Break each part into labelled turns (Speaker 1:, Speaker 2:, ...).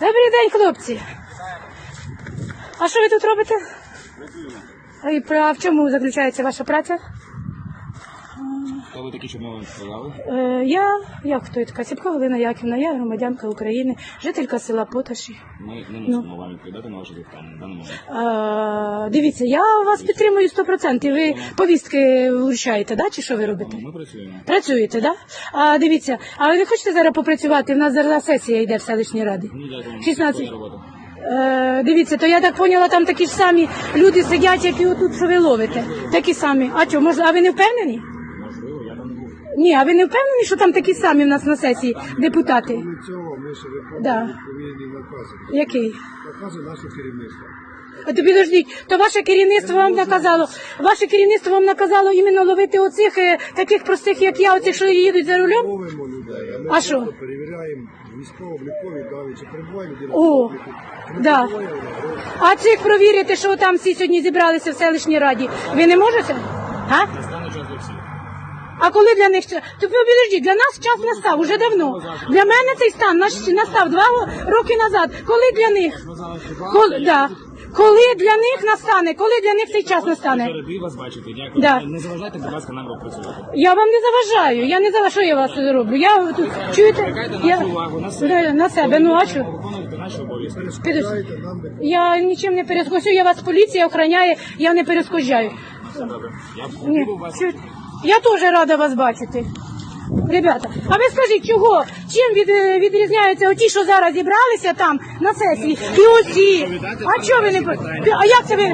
Speaker 1: Добрий день, хлопці. А що ви тут робите? А і А в чому заключається ваша праця?
Speaker 2: Хто ви такі, ми сказали?
Speaker 1: Е, я, як хто я така? Сіпко Галина Яківна, я громадянка України, жителька села Поташі.
Speaker 2: Ми не
Speaker 1: Ну.
Speaker 2: вам відповідати на ваше запитання на даний момент.
Speaker 1: Е, дивіться, я вас підтримую 100%. Ви повістки вручаєте, да? чи що ви робите?
Speaker 2: Ми працюємо.
Speaker 1: Працюєте, да? А дивіться, а ви не хочете зараз попрацювати? У нас зараз сесія йде в селищній раді.
Speaker 2: Ні, дякую.
Speaker 1: 16. Е, дивіться, то я так поняла, там такі ж самі люди сидять, як і отут, що ви ловите. Такі самі. А що, може, а ви не впевнені?
Speaker 2: Можливо, я там не був.
Speaker 1: Ні, а ви не впевнені, що там такі самі в нас на сесії депутати?
Speaker 3: Ми цього ми ще виконуємо відповідні накази.
Speaker 1: Який?
Speaker 3: Накази нашого керівництва.
Speaker 1: А то підождіть, то ваше керівництво вам наказало, ваше керівництво вам наказало іменно ловити оцих е, таких простих, як я, оцих, що їдуть за рулем?
Speaker 3: Ловимо людей, а ми
Speaker 1: А
Speaker 3: просто
Speaker 1: що?
Speaker 3: перевіряємо військово-облікові дані, чи перебуває людина.
Speaker 1: О,
Speaker 3: обліку, чи не
Speaker 1: да.
Speaker 3: перебуває вона в.
Speaker 1: А цих провірити, що там всі сьогодні зібралися в селищній раді, ви не можете? А?
Speaker 2: Настане час для всіх.
Speaker 1: А коли для них час? То підождіть, для нас час настав уже давно. Для мене цей стан наш- настав два роки назад. Коли для них? Коли, да. коли для них настане? Коли для них цей час настане?
Speaker 2: Вас бачити. Дякую.
Speaker 1: Да.
Speaker 2: Не заважайте, будь ласка, нам працювати.
Speaker 1: Я вам не заважаю. Я не заважаю, що я вас роблю. Я тут чуєте? Я
Speaker 2: нашу увагу на себе.
Speaker 1: На себе. Ну а що? Я нічим не перескочу. Я вас поліція охороняє, я не перескочаю.
Speaker 2: Все добре. Я
Speaker 1: Ні, Я теж рада вас бачити. Ребята, а ви скажіть, чого? Чим від, е, відрізняються оті, що зараз зібралися там на сесії, і оці? А чого ви не А як це ви?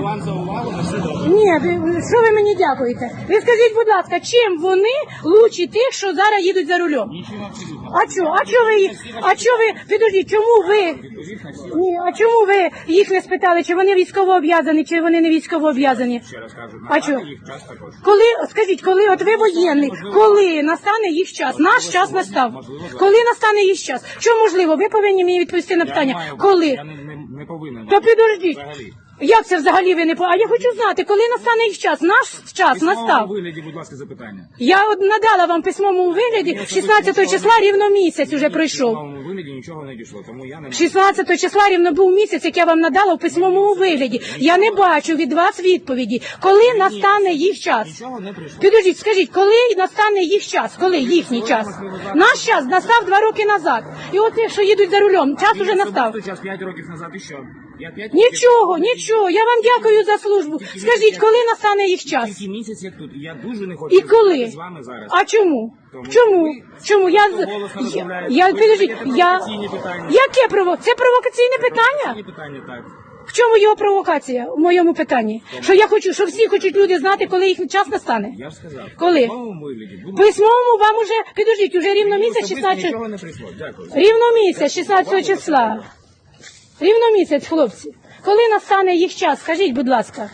Speaker 1: Ні, ви- що ви мені дякуєте? Ви скажіть, будь ласка, чим вони лучші тих, що зараз їдуть за рулем? А чого? А чого ви їх? А чого ви? Підождіть, чому ви? Ні, а чому ви їх не спитали, чи вони військово обв'язані, чи вони не військово обв'язані? А
Speaker 2: також.
Speaker 1: Коли скажіть, коли от ви воєнний, коли настане їх час? Наш час настав. Коли настане їх час? Що можливо? Ви повинні мені відповісти на питання. Коли?
Speaker 2: Я не, не, не повинен.
Speaker 1: То підождіть.
Speaker 2: Взагалі.
Speaker 1: Як це взагалі ви не по? А я хочу знати, коли настане їх час? Наш час
Speaker 2: письмовому
Speaker 1: настав.
Speaker 2: вигляді, будь ласка, запитання.
Speaker 1: Я от надала вам письмовому вигляді 16 числа рівно місяць уже пройшов.
Speaker 2: письмовому вигляді нічого не дійшло, тому я не можу.
Speaker 1: 16 числа рівно був місяць, як я вам надала в письмовому вигляді. Я не бачу від вас відповіді, коли настане їх час.
Speaker 2: Нічого не прийшло.
Speaker 1: Підождіть, скажіть, коли настане їх час? Коли їхній час? Наш час настав два роки назад. І от що їдуть за рулем, час уже настав.
Speaker 2: Час 5 років назад і що? Я 5
Speaker 1: Нічого, нічого. Я вам дякую за службу. Скажіть, коли настане їх час?
Speaker 2: Тільки місяць як тут. І я дуже не хочу
Speaker 1: І коли?
Speaker 2: з вами зараз.
Speaker 1: А чому?
Speaker 2: Тому
Speaker 1: Чому?
Speaker 2: що
Speaker 1: Чому? Я з-
Speaker 2: голосно
Speaker 1: я,
Speaker 2: розмовляєте.
Speaker 1: я
Speaker 2: Ви
Speaker 1: підождіть,
Speaker 2: задаєте
Speaker 1: я
Speaker 2: провокаційні питання.
Speaker 1: яке прово? Це провокаційне питання?
Speaker 2: Ці питання так.
Speaker 1: В чому його провокація у моєму питанні? Що я хочу, що всі хочуть люди знати, коли їх час настане?
Speaker 2: Я ж сказав.
Speaker 1: Коли?
Speaker 2: В письмовому вигляді.
Speaker 1: В письмовому вам уже підождіть, уже рівно місяць 16
Speaker 2: Нічого не прийшло. Дякую.
Speaker 1: рівно місяць 16 числа. Рівно місяць, хлопці. Коли настане їх час? Скажіть, будь ласка.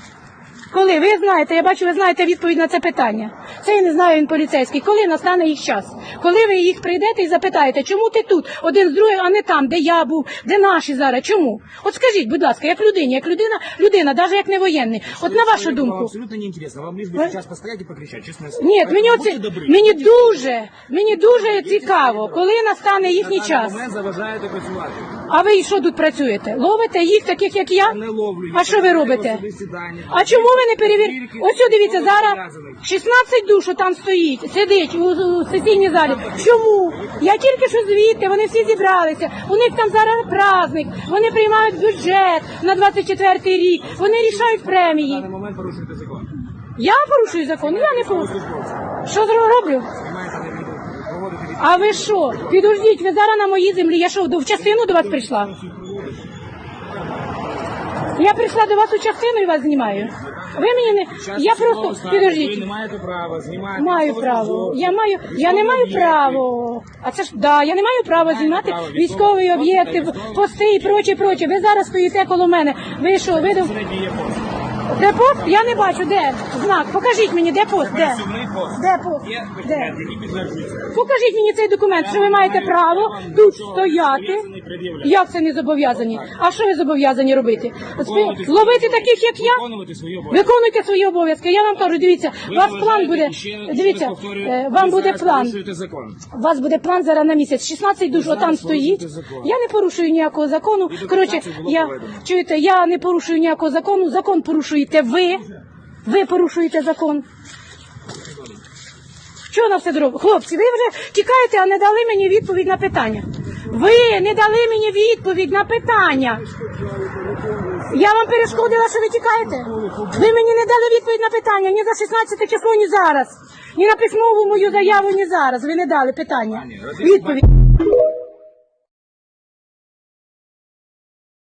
Speaker 1: Коли ви знаєте, я бачу, ви знаєте відповідь на це питання. Це я не знаю він поліцейський. Коли настане їх час? Коли ви їх прийдете і запитаєте, чому ти тут один з другим, а не там, де я був, де наші зараз? Чому? От скажіть, будь ласка, як людині, як людина, людина, навіть як не воєнний. От на вашу думку.
Speaker 2: абсолютно не интересно. Вам лишь бы
Speaker 1: Ви-
Speaker 2: сейчас постоять и покричать, честное слово.
Speaker 1: Ні, мені оце мені дуже, мені дуже цікаво, коли настане їхній час.
Speaker 2: заважаєте працювати.
Speaker 1: А ви що тут працюєте? Ловите їх таких, як я?
Speaker 2: Не ловлю.
Speaker 1: А що ви робите? А чому ви не перевірите? Ось дивіться, зараз
Speaker 2: зобов'язаних.
Speaker 1: 16 душ там стоїть, сидить у, у сесійній залі. Чому? Я тільки що звідти, вони всі зібралися. У них там зараз праздник, вони приймають бюджет на 24 рік, вони рішають премії.
Speaker 2: даний момент порушуєте закон.
Speaker 1: Я порушую закон, я не порушую. Що зро- роблю?
Speaker 2: Ви маєте не від- проводити від-
Speaker 1: А ви що? Підождіть, ви зараз на моїй землі. Я що, в частину до вас прийшла? Я прийшла до вас у частину і вас знімаю. Ви мені не. Я просто
Speaker 2: підождіть. Ви не маєте права знімати.
Speaker 1: Маю право. Я маю. Я не маю право. А це ж да, я не маю права знімати військові об'єкти, пости і проче, проче. Ви зараз стоїте коло мене. Ви що? Ви Де пост? Я не бачу, де знак. Покажіть мені, де пост, де? Де пост? Де? Покажіть мені цей документ, що ви маєте право тут стояти. Як це не зобов'язані? А що ви зобов'язані робити? Ловити таких, як я? Виконуйте свої обов'язки. Я вам кажу, дивіться, у вас план буде. Дивіться, е, вам буде план. У вас буде план зараз на місяць. 16 душ отам стоїть. Я не порушую ніякого закону. Коротше, я чуєте, я не порушую ніякого закону. Закон порушуєте ви. Ви порушуєте закон. Що на все дорогу? Хлопці, ви вже тікаєте, а не дали мені відповідь на питання. Ви не дали мені відповідь на питання. Я вам перешкодила, що ви тікаєте? Ви мені не дали відповідь на питання ні за 16 число, ні зараз. Ні на письмову мою заяву, ні зараз. Ви не дали питання. Відповідь.